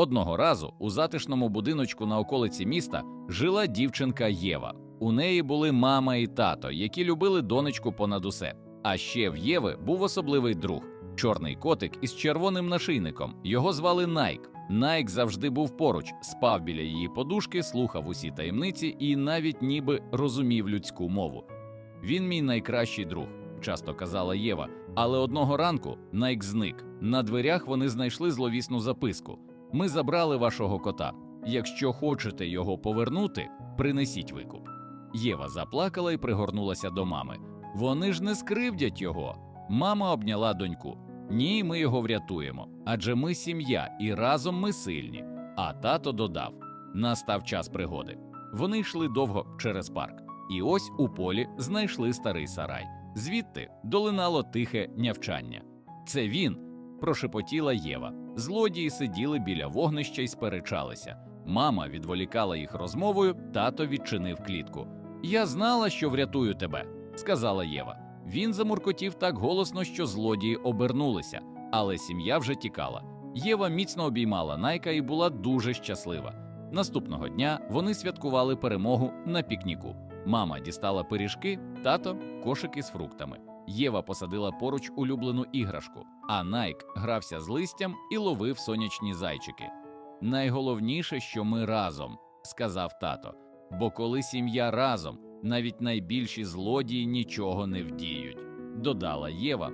Одного разу у затишному будиночку на околиці міста жила дівчинка Єва. У неї були мама і тато, які любили донечку понад усе. А ще в Єви був особливий друг чорний котик із червоним нашийником. Його звали Найк. Найк завжди був поруч, спав біля її подушки, слухав усі таємниці і навіть ніби розумів людську мову. Він мій найкращий друг, часто казала Єва. Але одного ранку Найк зник. На дверях вони знайшли зловісну записку. Ми забрали вашого кота. Якщо хочете його повернути, принесіть викуп. Єва заплакала і пригорнулася до мами. Вони ж не скривдять його. Мама обняла доньку. Ні, ми його врятуємо. Адже ми сім'я, і разом ми сильні. А тато додав: настав час пригоди. Вони йшли довго через парк, і ось у полі знайшли старий сарай. Звідти долинало тихе нявчання. Це він, прошепотіла Єва. Злодії сиділи біля вогнища і сперечалися. Мама відволікала їх розмовою, тато відчинив клітку. Я знала, що врятую тебе, сказала Єва. Він замуркотів так голосно, що злодії обернулися, але сім'я вже тікала. Єва міцно обіймала Найка і була дуже щаслива. Наступного дня вони святкували перемогу на пікніку. Мама дістала пиріжки, тато кошики з фруктами. Єва посадила поруч улюблену іграшку, а Найк грався з листям і ловив сонячні зайчики. Найголовніше, що ми разом, сказав тато. Бо коли сім'я разом, навіть найбільші злодії нічого не вдіють, додала Єва,